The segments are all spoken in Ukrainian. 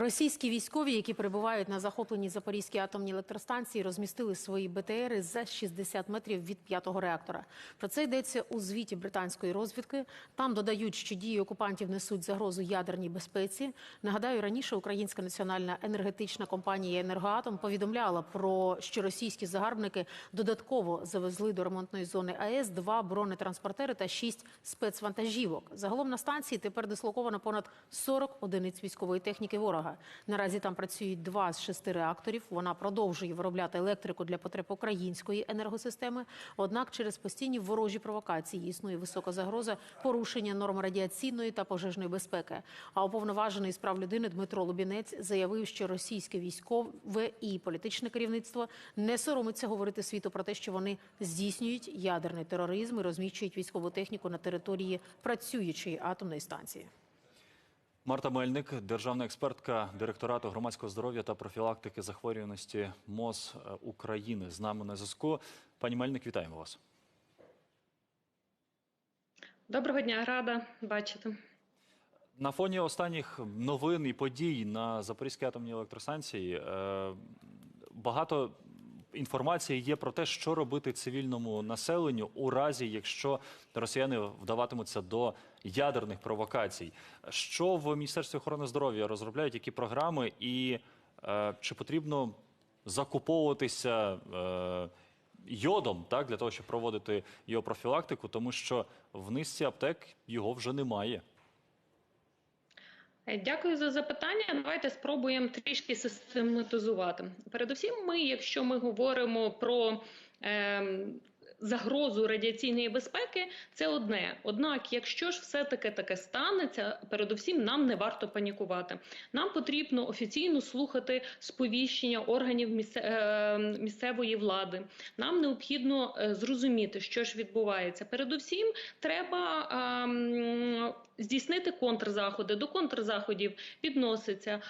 Російські військові, які перебувають на захопленій Запорізькій атомній електростанції, розмістили свої БТРи за 60 метрів від п'ятого реактора. Про це йдеться у звіті британської розвідки. Там додають, що дії окупантів несуть загрозу ядерній безпеці. Нагадаю, раніше Українська національна енергетична компанія «Енергоатом» повідомляла про що російські загарбники додатково завезли до ремонтної зони АЕС два бронетранспортери та шість спецвантажівок. Загалом на станції тепер дислоковано понад 40 одиниць військової техніки ворога. Наразі там працюють два з шести реакторів. Вона продовжує виробляти електрику для потреб української енергосистеми. Однак через постійні ворожі провокації існує висока загроза порушення норм радіаційної та пожежної безпеки. А уповноважений з прав людини Дмитро Лубінець заявив, що російське військове і політичне керівництво не соромиться говорити світу про те, що вони здійснюють ядерний тероризм і розміщують військову техніку на території працюючої атомної станції. Марта Мельник, державна експертка директорату громадського здоров'я та профілактики захворюваності МОЗ е, України з нами на зв'язку. Пані Мельник, вітаємо вас. Доброго дня, рада бачити. На фоні останніх новин і подій на Запорізькій атомній електростанції е, багато інформації є про те, що робити цивільному населенню у разі, якщо росіяни вдаватимуться до ядерних провокацій. Що в Міністерстві охорони здоров'я розробляють, які програми, і е, чи потрібно закуповуватися е, йодом, так для того, щоб проводити його профілактику, тому що в низці аптек його вже немає. Е, Дякую за запитання. Давайте спробуємо трішки систематизувати. Передусім, ми, якщо ми говоримо про е, загрозу радіаційної безпеки, це одне. Однак, якщо ж все-таки таке станеться, передусім нам не варто панікувати. Нам потрібно офіційно слухати сповіщення органів е, місцевої влади. Нам необхідно е, зрозуміти, що ж відбувається. Передусім, треба. Здійснити контрзаходи до контрзаходів відноситься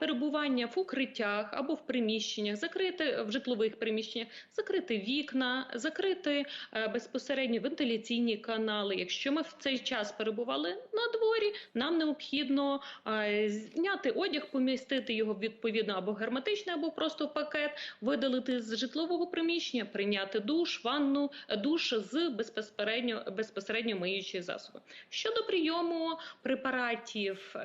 перебування в укриттях або в приміщеннях, закрити в житлових приміщеннях, закрити вікна, закрити а, безпосередньо вентиляційні канали. Якщо ми в цей час перебували на дворі, нам необхідно зняти одяг, помістити його відповідно або герметично, або просто в пакет, видалити з житлового приміщення, прийняти душ, ванну, душ з безпосередньо безпосередньо миючі засоби. Щодо прийому препаратів.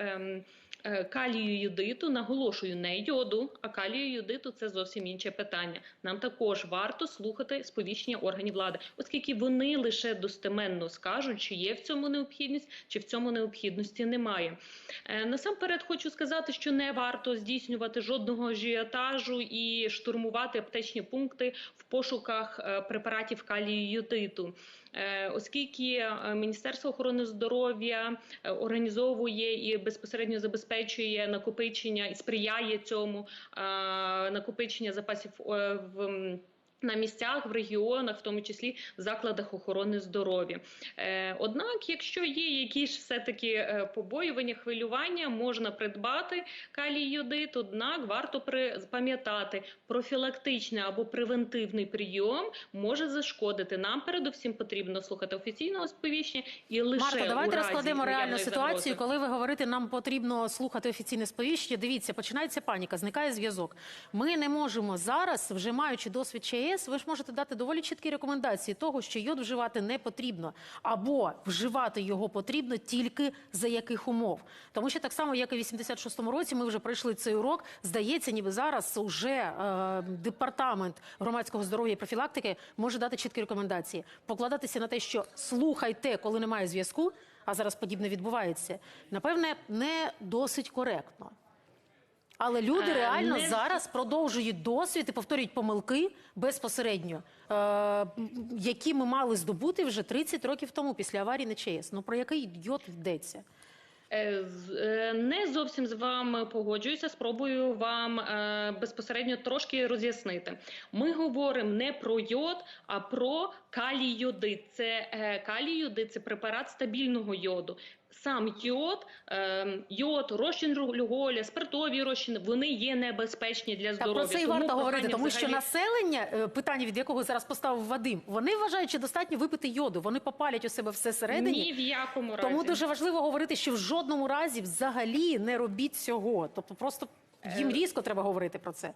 Е, Калію юдиту, наголошую, не йоду, а калію юдиту це зовсім інше питання. Нам також варто слухати сповіщення органів влади, оскільки вони лише достеменно скажуть, чи є в цьому необхідність, чи в цьому необхідності немає. Е, Насамперед хочу сказати, що не варто здійснювати жодного ажіотажу і штурмувати аптечні пункти в пошуках е, препаратів калію юдиту. Е, Оскільки е, Міністерство охорони здоров'я е, організовує і безпосередньо забезпечує накопичення і сприяє цьому накопичення запасів в. На місцях, в регіонах, в тому числі в закладах охорони здоров'я. Е, однак, якщо є якісь все-таки е, побоювання, хвилювання, можна придбати калій йодит, однак варто пам'ятати, профілактичний або превентивний прийом може зашкодити. Нам передусім потрібно слухати офіційного сповіщення і лише Марта, давайте у разі розкладемо реальну ситуацію. загрози. Коли ви говорите, нам потрібно слухати офіційне сповіщення. Дивіться, починається паніка, зникає зв'язок. Ми не можемо зараз, вже маючи досвід ЧАЕС, ви ж можете дати доволі чіткі рекомендації того, що йод вживати не потрібно, або вживати його потрібно тільки за яких умов. Тому що так само, як і в 86-му році, ми вже пройшли цей урок. Здається, ніби зараз уже е, департамент громадського здоров'я і профілактики може дати чіткі рекомендації, покладатися на те, що слухайте, коли немає зв'язку. А зараз подібне відбувається. Напевне, не досить коректно. Але люди Е, реально не- зараз продовжують досвід і повторюють помилки безпосередньо, е, які ми мали здобути вже 30 років тому після аварії на ЧАЕС. Ну про який йод йдеться? Е, Не зовсім з вами погоджуюся. Спробую вам безпосередньо трошки роз'яснити. Ми говоримо не про йод, а про калій йодит. Це калій йодит – це препарат стабільного йоду. Сам йод, е, йод, розчин люголя, спиртові розчини, вони є небезпечні для здоров'я. про це і варто говорити, тому що населення, е, питання від якого зараз поставив Вадим, вони вважають, що достатньо випити йоду. Вони попалять у себе все всередині. ні в якому разі. Тому дуже важливо говорити, що в жодному разі взагалі не робіть цього. Тобто, просто Е, їм різко треба говорити про це.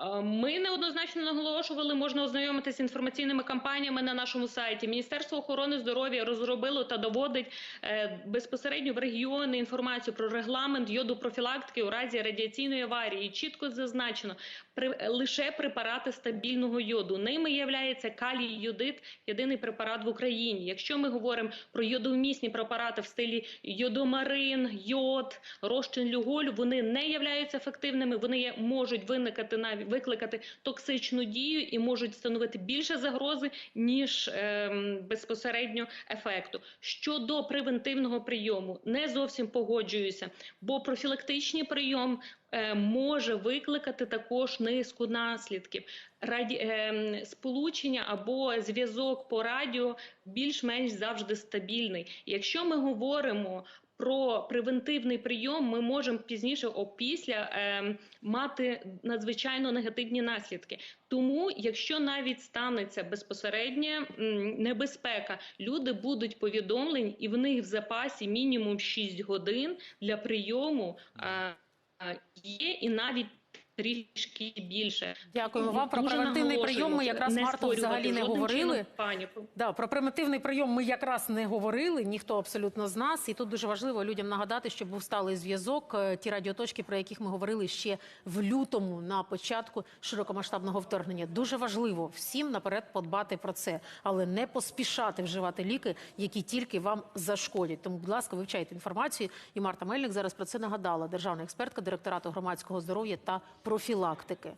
Е, Ми неоднозначно наголошували, можна ознайомитися з інформаційними кампаніями на нашому сайті. Міністерство охорони здоров'я розробило та доводить е, безпосередньо в регіони інформацію про регламент йодопрофілактики у разі радіаційної аварії. Чітко зазначено при лише препарати стабільного йоду. Ними являється калій йодит, єдиний препарат в Україні. Якщо ми говоримо про йодовмісні препарати в стилі йодомарин, йод, розчин люголю, вони не являються ефективними. Вони можуть виникати навіть викликати токсичну дію і можуть становити більше загрози ніж ем, безпосередньо ефекту. Щодо превентивного прийому, не зовсім погоджуюся, бо профілактичний прийом е, може викликати також низку наслідків. Раді, е, сполучення або зв'язок по радіо більш-менш завжди стабільний. Якщо ми говоримо про превентивний прийом, ми можемо пізніше опісля е, мати надзвичайно негативні наслідки. Тому, якщо навіть станеться безпосередня небезпека, люди будуть повідомлені, і в них в запасі мінімум 6 годин для прийому е, е, є, і навіть трішки більше. Дякуємо вам. Про превентивний прийом ми якраз не Марто взагалі не говорили. Паніку. Да, про примітивний прийом ми якраз не говорили, ніхто абсолютно з нас. І тут дуже важливо людям нагадати, щоб був сталий зв'язок. Е, Ті радіоточки, про яких ми говорили ще в лютому на початку широкомасштабного вторгнення. Дуже важливо всім наперед подбати про це, але не поспішати вживати ліки, які тільки вам зашкодять. Тому, будь ласка, вивчайте інформацію. І Марта Мельник зараз про це нагадала. Державна експертка директорату громадського здоров'я та профілактики.